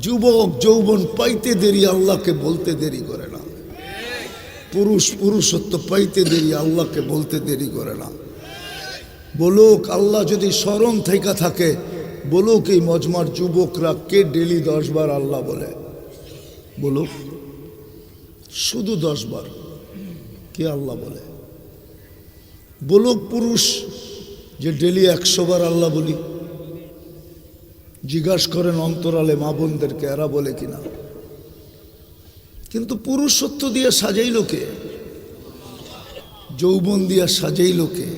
যুবক, যৌবন পাইতে দেরি, আল্লাহকে বলতে দেরি করে না। পুরুষ, পুরুষত্ব পাইতে দেরি, আল্লাহকে বলতে দেরি করে না। বলুক, আল্লাহ যদি স্মরণ থেকে থাকে, বলুক এই মজমার যুবকরা কে ডেলি দশ বার আল্লাহ বলে। বলুক, শুধু দশ বার কে আল্লাহ বলে। বলুক পুরুষ যে ডেলি একশো বার আল্লাহ বলি। জিজ্ঞাসা করেন অন্তরালে মা বোনদেরকে, এরা বলে কিনা। কিন্তু পুরুষত্ব দিয়ে সাজাইল লোকে যৌবন দিয়া সাজাইল লোকে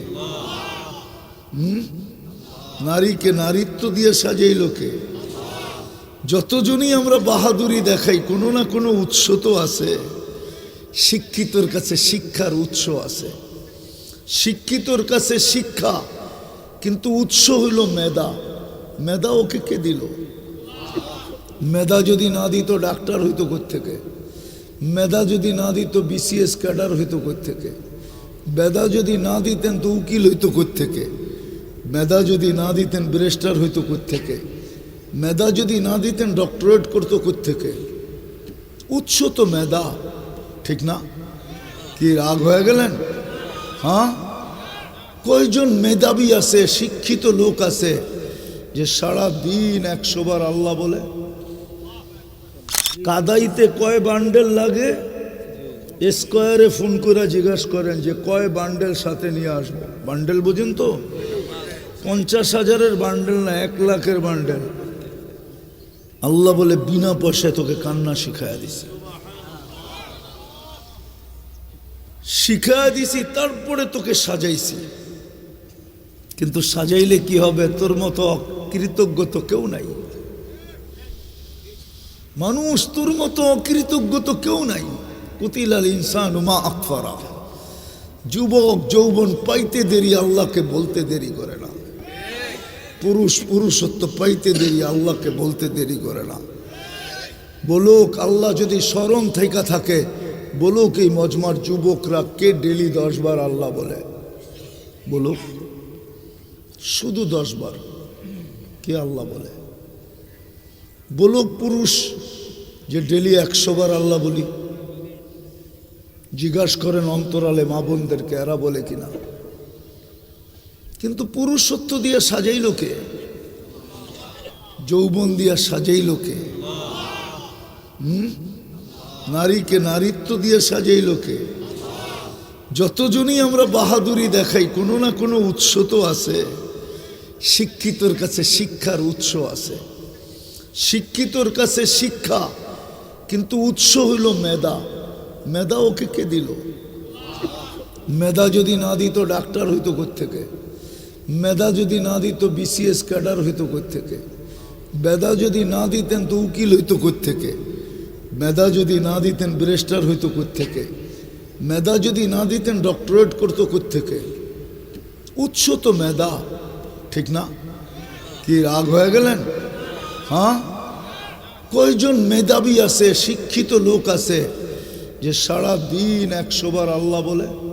হুম? নারীকে নারীত্ব দিয়ে সাজাইল লোকে যতজনই আমরা বাহাদুরি দেখাই, কোনো না কোনো উৎস তো আছে। শিক্ষিতর কাছে শিক্ষার উৎস আছে। শিক্ষিতর কাছে শিক্ষা, কিন্তু উৎস হইল মেধা। মেধা ওকে কে দিল? মেধা যদি না দিত, ডাক্তার হইতো থেকে মেধা যদি না দিত বিসিএস ক্যাডার হইতো থেকে মেধা যদি না দিতেন তো উকিল হইতো থেকে মেধা যদি না দিতেন, ব্রেস্টার হইতো থেকে মেধা যদি না দিতেন, ডক্টরেট করতো থেকে উৎস তো মেধা, ঠিক না? কি রাগ হয়ে গেলেন? হ্যাঁ? কয়জন মেধাবী আছে, শিক্ষিত লোক আছে যে সারা দিন একশো বার আল্লাহ বলে, কাদাইতে কয় বান্ডেল লাগে? স্কোয়ারে ফোন করে জিজ্ঞাসা করেন যে কয় বান্ডেল সাথে নিয়ে আসব? বান্ডেল বুঝেন তো? পঞ্চাশ হাজারের বান্ডেল না, এক লাখের বান্ডেল। আল্লাহ বলে, বিনা পয়সায় তোকে কান্না শিখাইয়া দিছে। শিখাইয়া দিছি, তারপরে তোকে সাজাইছি। কিন্তু সাজাইলে কি হবে? তোর মতো অকৃতজ্ঞ তো কেউ নাই। মানুষ তোর মতো অকৃতজ্ঞ তো কেউ নাই। কুতিলাল ইনসান উমা আকফারা। যুবক যৌবন পাইতে দেরি, আল্লাহকে বলতে দেরি করে না। পুরুষ পুরুষত্ব পাইতে দেরি, আল্লাহকে বলতে দেরি করে না। বলুক, আল্লাহ যদি স্মরণ থেকে থাকে, বলুক এই মজমার যুবকরা কে ডেলি দশ বার আল্লাহ বলে? বলুক, শুধু দশ বার। কে আল্লাহ বলে? বলুক পুরুষ যে ডেলি একশো বার আল্লাহ বলি। জিজ্ঞাসা করেন অন্তরালে মা বোনদেরকে, এরা বলে কিনা? কিন্তু পুরুষত্ব দিয়ে সাজাইল লোকে যৌবন দিয়া সাজাইল লোকে হুম? নারীকে নারীত্ব দিয়ে সাজাইল লোকে যতজনই আমরা বাহাদুরি দেখাই, কোনো না কোনো উৎস তো আছে। শিক্ষিতর কাছে শিক্ষার উৎস আছে। শিক্ষিতর কাছে শিক্ষা, কিন্তু উৎস হইল মেধা। মেধা ওকে কে দিল? মেধা যদি না দিত, ডাক্তার হইতো থেকে মেধা যদি না দিত বিসিএস ক্যাডার হইতো থেকে মেধা যদি না দিতেন, তো উকিল হইতো থেকে মেধা যদি না দিতেন ব্রেস্টার হইতো থেকে মেধা যদি না দিতেন, ডক্টরেট করতো থেকে উৎস তো মেধা। ঠিক না? কি রাগ হয়ে গেলেন? হ্যাঁ? কয়জন মেধাবী আছে, শিক্ষিত লোক আছে, যে সারা দিন একশোবার আল্লাহ বলে?